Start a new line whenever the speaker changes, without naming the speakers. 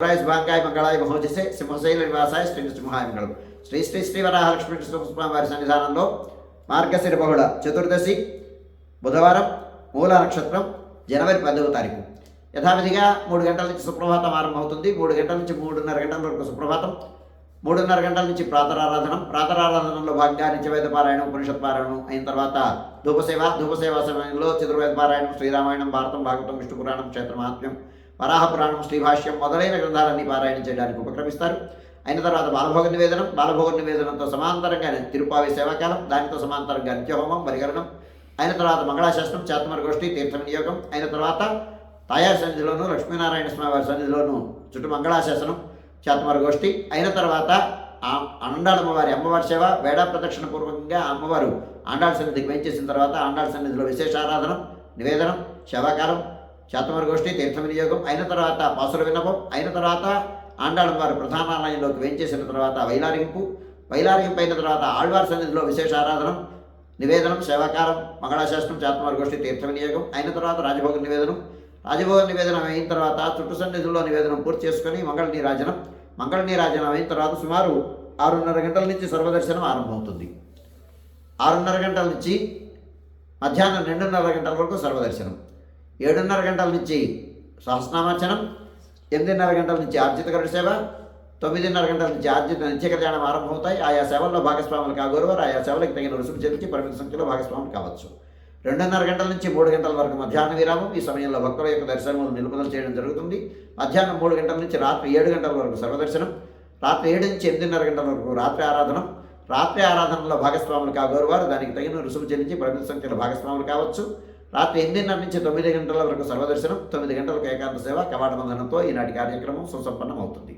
శుభాంగాయ మంగళాయ మహోజసే సింహశైల నివాసాయ శ్రీ సింహాయ మంగళం శ్రీ శ్రీ శ్రీ వరాహలక్ష్మి కృష్ణస్వామి వారి సన్నిధానంలో మార్గశిర బహుళ చతుర్దశి బుధవారం మూల నక్షత్రం జనవరి పదవ తారీఖు. యథావిధిగా మూడు గంటల నుంచి సుప్రభాతం ఆరంభమవుతుంది. మూడు గంటల నుంచి మూడున్నర గంటల వరకు సుప్రభాతం. మూడున్నర గంటల నుంచి ప్రాతరారాధనం. ప్రాతరారాధనలో భాగంగా నిత్యవేద పారాయణం ఉపనిషత్ పారాయణం అయిన తర్వాత ధూపసేవ. ధూపసేవ సమయంలో చతుర్వేద పారాయణం శ్రీరామాయణం భారతం భాగవతం విష్ణు పురాణం క్షేత్ర మహాత్మ్యం వరాహపురాణం శ్రీభాష్యం మొదలైన గ్రంథాలన్నీ పారాయణ చేయడానికి ఉపక్రమిస్తారు. అయిన తర్వాత బాలభోగ నివేదనం బాలభోగ నివేదనంతో సమాంతరంగా తిరుపావి సేవాకాలం దానితో సమాంతరంగా నిత్యహోమం పరిగరణం అయిన తర్వాత మంగళాశాస్త్రం చేతమర గోష్ఠి తీర్థ వినియోగం. అయిన తర్వాత తాయారు సన్నిధిలోను లక్ష్మీనారాయణ స్వామి వారి సన్నిధిలోను చుట్టూ మంగళాశాసనం చేతమర గోష్ఠి. అయిన తర్వాత ఆ అమ్మవారి సేవ వేడా ప్రదక్షిణ పూర్వకంగా అమ్మవారు ఆండాళ్ సన్నిధికి వేయించేసిన తర్వాత ఆండాళ్ సన్నిధిలో విశేష ఆరాధనం నివేదనం శవకాలం శాతమర గోష్ఠి తీర్థ వినియోగం అయిన తర్వాత పాసుల వినపం అయిన తర్వాత ఆండాళం వారు ప్రధానాలయంలోకి వేంచేసిన తర్వాత వైలారింపు వైలారింపు అయిన తర్వాత ఆళ్వార్ సన్నిధిలో విశేష ఆరాధనం నివేదనం సేవాకారం మంగళాశాస్త్రం చాత్మర గోష్ఠి తీర్థ వినియోగం అయిన తర్వాత రాజభోగ నివేదనం. రాజభోగ నివేదనం అయిన తర్వాత చుట్టు సన్నిధుల్లో నివేదనం పూర్తి చేసుకొని మంగళ నీరాజనం మంగళ నీరాజనం అయిన తర్వాత సుమారు ఆరున్నర గంటల నుంచి సర్వదర్శనం ఆరంభమవుతుంది. ఆరున్నర గంటల నుంచి మధ్యాహ్నం రెండున్నర గంటల వరకు సర్వదర్శనం. ఏడున్నర గంటల నుంచి సహస్రనామార్చనం ఎనిమిదిన్నర గంటల నుంచి ఆర్జిత గరుడు సేవ తొమ్మిదిన్నర గంటల నుంచి ఆర్జిత నిత్యకళ్యాణం ఆరంభమవుతాయి. ఆయా సేవల్లో భాగస్వాములు కాగోరువారు ఆయా సేవలకు తగిన రుసుము చెల్లించి పరిమిత సంఖ్యలో భాగస్వాములు కావచ్చు. రెండున్నర గంటల నుంచి మూడు గంటల వరకు మధ్యాహ్న విరామం. ఈ సమయంలో భక్తుల యొక్క దర్శనములు నిలుపుదల చేయడం జరుగుతుంది. మధ్యాహ్నం మూడు గంటల నుంచి రాత్రి ఏడు గంటల వరకు సర్వదర్శనం. రాత్రి ఏడు నుంచి ఎనిమిదిన్నర గంటల వరకు రాత్రి ఆరాధనం. రాత్రి ఆరాధనలో భాగస్వాములు కాగోరువారు దానికి తగిన రుసుము చెల్లించి పరిమిత సంఖ్యలో భాగస్వాములు కావచ్చు. రాత్రి ఎనిమిదిన్నర నుంచి తొమ్మిది గంటల వరకు సర్వదర్శనం తొమ్మిది గంటలకు ఏకాంత సేవ కవాట బంధనంతో ఈనాటి కార్యక్రమం సుసంపన్నం అవుతుంది